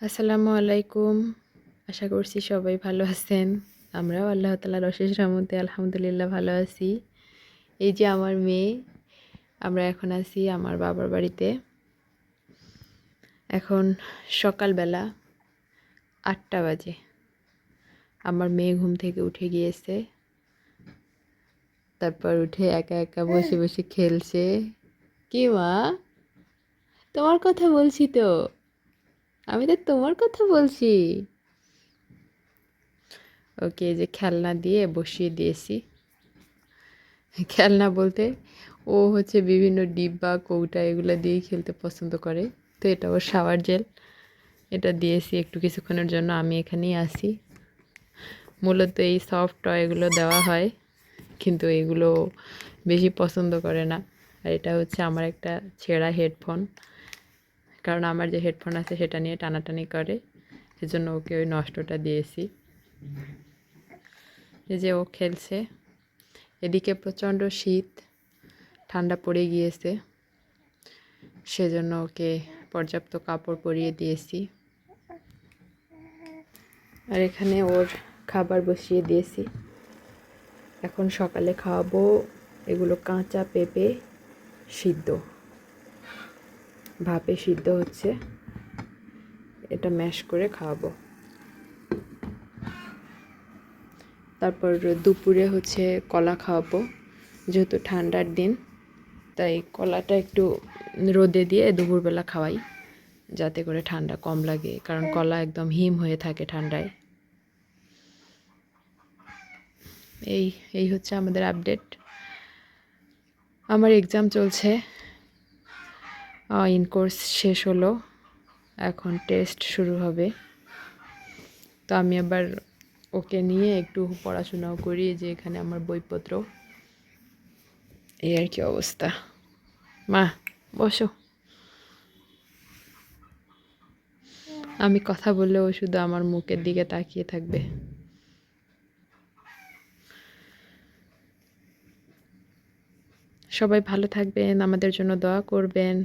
আসসালামু আলাইকুম। আশা করছি সবাই ভালো আছেন। আমরাও আল্লাহ তালার অশেষ রহমতে আলহামদুলিল্লাহ ভালো আছি। এই যে আমার মেয়ে, আমরা এখন আছি আমার বাবার বাড়িতে। এখন সকালবেলা আটটা বাজে। আমার মেয়ে ঘুম থেকে উঠে গিয়েছে। তারপর উঠে একা একা বসে বসে খেলছে। কি মা? তোমার কথা বলছি তো। আমি তো তোমার কথা বলছি। ওকে যে খেলনা দিয়ে বসিয়ে দিয়েছি। খেলনা বলতে ও হচ্ছে বিভিন্ন ডিব্বা, কৌটা এগুলো দিয়েই খেলতে পছন্দ করে। তো এটা ওর শাওয়ার জেল। এটা দিয়েছি একটু কিছুক্ষণের জন্য, আমি এখানেই আসি মূলত এই সফট টয়গুলো দেওয়া হয়, কিন্তু এগুলো বেশি পছন্দ করে না। আর এটা হচ্ছে আমার একটা ছেঁড়া হেডফোন কারণ আমার যে হেডফোন আছে সেটা নিয়ে টানাটানি করে, সেজন্য ওকে ওই নষ্টটা দিয়েছি। এই যে ও খেলছে, এদিকে প্রচণ্ড শীত, ঠান্ডা পড়ে গিয়েছে, সেজন্য ওকে পর্যাপ্ত কাপড় পরিয়ে দিয়েছি। আর এখানে ওর খাবার বসিয়ে দিয়েছি। এখন সকালে খাওয়াবো এগুলো কাঁচা পেঁপে সিদ্ধ। ভাপে সিদ্ধ হচ্ছে। এটা ম্যাশ করে খাওয়াবো। তারপর দুপুরে হচ্ছে কলা খাওয়াবো, যেহেতু ঠান্ডার দিন। তাই কলাটা একটু রোদে দিয়ে দুপুরবেলা খাওয়াই, যাতে করে ঠান্ডা কম লাগে, কারণ কলা একদম হিম হয়ে থাকে ঠান্ডায়। এই এই হচ্ছে আমাদের আপডেট আমার এক্সাম চলছে। ইন কোর্স শেষ হলো। এখন টেস্ট শুরু হবে। তো আমি আবার ওকে নিয়ে একটু পড়াশোনাও করি যে এখানে আমার বইপত্র। এই আর কি অবস্থা। মা, বসো। আমি কথা বললে ও শুধু আমার মুখের দিকে তাকিয়ে থাকবে। সবাই ভালো থাকবেন, আমাদের জন্য দোয়া করবেন।